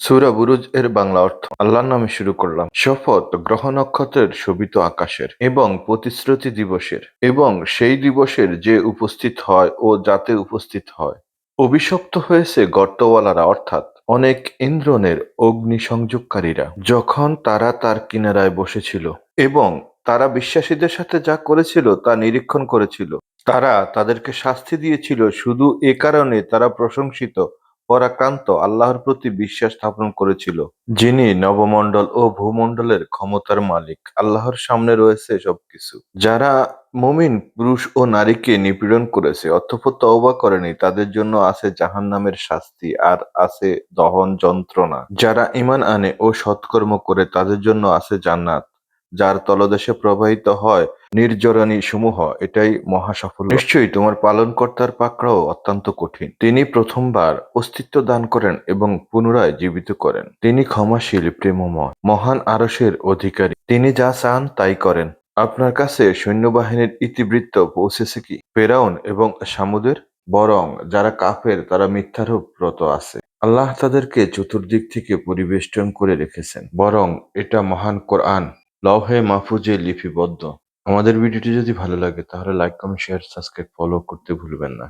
সূরা বুরুজ এর বাংলা অর্থ। আল্লাহর নামে শুরু করলাম। শপথ গ্রহ নক্ষত্রের শোভিত আকাশের এবং প্রতিশ্রুতি দিবসের এবং সেই দিবসের যে উপস্থিত হয় ও যাতে উপস্থিত হয়। অভিশপ্ত হয়েছে গর্তওয়ালারা অর্থাৎ অনেক ইন্দ্রনের অগ্নিসংযোগকারীরা, যখন তারা তার কিনারায় বসেছিল এবং তারা বিশ্বাসীদের সাথে যা করেছিল তা নিরীক্ষণ করেছিল। তারা তাদেরকে শাস্তি দিয়েছিল, শুধু এ কারণে তারা প্রশংসিত পরাক্রান্ত আল্লাহর প্রতি বিশ্বাস স্থাপন করেছিল। যিনি নবমণ্ডল ও ভূমণ্ডলের ক্ষমতার মালিক। আল্লাহর সামনে রয়েছে সবকিছু। যারা মুমিন, পুরুষ ও নারীকে নিপীড়ন করেছে অতঃপর তওবা করেনি, তাদের জন্য আছে জাহান্নামের শাস্তি আর আছে দহন যন্ত্রণা। যারা ইমান আনে ও সৎকর্ম করে, তাদের জন্য আছে জান্নাত। যার তলদেশে প্রবাহিত হয় নির্জরণী সমূহ, এটাই মহা সাফল্য নিশ্চয়ই তোমার পালনকর্তার পাকড়াও অত্যন্ত কঠিন। তিনি প্রথমবার অস্তিত্ব দান করেন এবং পুনরায় জীবিত করেন। তিনি ক্ষমাশীল, প্রেমময়, মহান আরশের অধিকারী। তিনি যা চান তাই করেন। আপনার কাছে সৈন্যবাহিনীর ইতিবৃত্ত পৌঁছেছে কি? ফেরাউন এবং সামুদের? বরং যারা কাফের, তারা মিথ্যারূপ ব্রত আছে। আল্লাহ তাদেরকে চতুর্দিক থেকে পরিবেষ্টন করে রেখেছেন। বরং এটা মহান কোরআন। লৌহে মাহফুজে লিপিবদ্ধ। আমাদের ভিডিওটি যদি ভালো লাগে, তাহলে like comment share subscribe follow করতে ভুলবেন না।